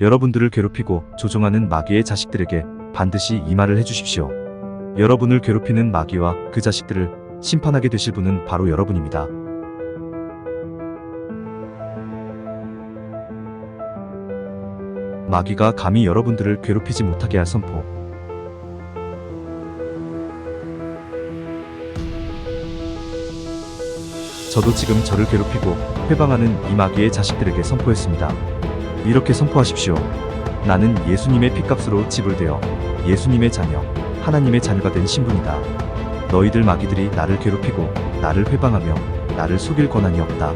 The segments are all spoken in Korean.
여러분들을 괴롭히고 조종하는 마귀의 자식들에게 반드시 이 말을 해주십시오. 여러분을 괴롭히는 마귀와 그 자식들을 심판하게 되실 분은 바로 여러분입니다. 마귀가 감히 여러분들을 괴롭히지 못하게 할 선포. 저도 지금 저를 괴롭히고 회방하는 이 마귀의 자식들에게 선포했습니다. 이렇게 선포하십시오. 나는 예수님의 피값으로 지불되어 예수님의 자녀, 하나님의 자녀가 된 신분이다. 너희들 마귀들이 나를 괴롭히고 나를 회방하며 나를 속일 권한이 없다.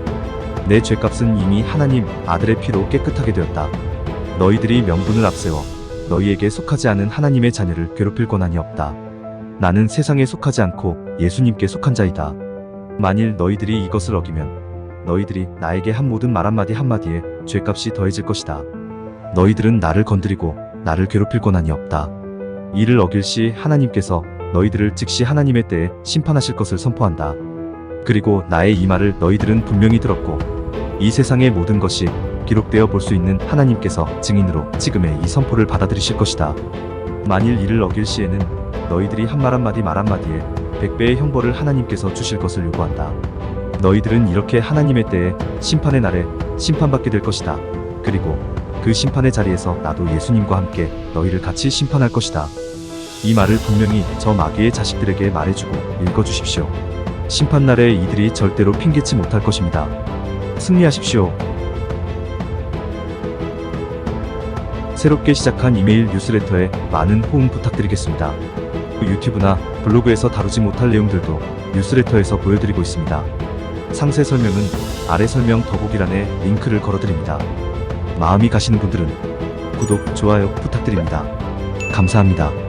내 죄값은 이미 하나님 아들의 피로 깨끗하게 되었다. 너희들이 명분을 앞세워 너희에게 속하지 않은 하나님의 자녀를 괴롭힐 권한이 없다. 나는 세상에 속하지 않고 예수님께 속한 자이다. 만일 너희들이 이것을 어기면 너희들이 나에게 한 모든 말 한마디 한마디에 죄값이 더해질 것이다. 너희들은 나를 건드리고 나를 괴롭힐 권한이 없다. 이를 어길 시 하나님께서 너희들을 즉시 하나님의 때에 심판하실 것을 선포한다. 그리고 나의 이 말을 너희들은 분명히 들었고 이 세상의 모든 것이 기록되어 볼 수 있는 하나님께서 증인으로 지금의 이 선포를 받아들이실 것이다. 만일 이를 어길 시에는 너희들이 한 말 한마디 말 한마디에 백배의 형벌을 하나님께서 주실 것을 요구한다. 너희들은 이렇게 하나님의 때에 심판의 날에 심판받게 될 것이다. 그리고 그 심판의 자리에서 나도 예수님과 함께 너희를 같이 심판할 것이다. 이 말을 분명히 저 마귀의 자식들에게 말해주고 읽어주십시오. 심판날에 이들이 절대로 핑계치 못할 것입니다. 승리하십시오. 새롭게 시작한 이메일 뉴스레터에 많은 호응 부탁드리겠습니다. 유튜브나 블로그에서 다루지 못할 내용들도 뉴스레터에서 보여드리고 있습니다. 상세 설명은 아래 설명 더보기란에 링크를 걸어드립니다. 마음이 가시는 분들은 구독, 좋아요 부탁드립니다. 감사합니다.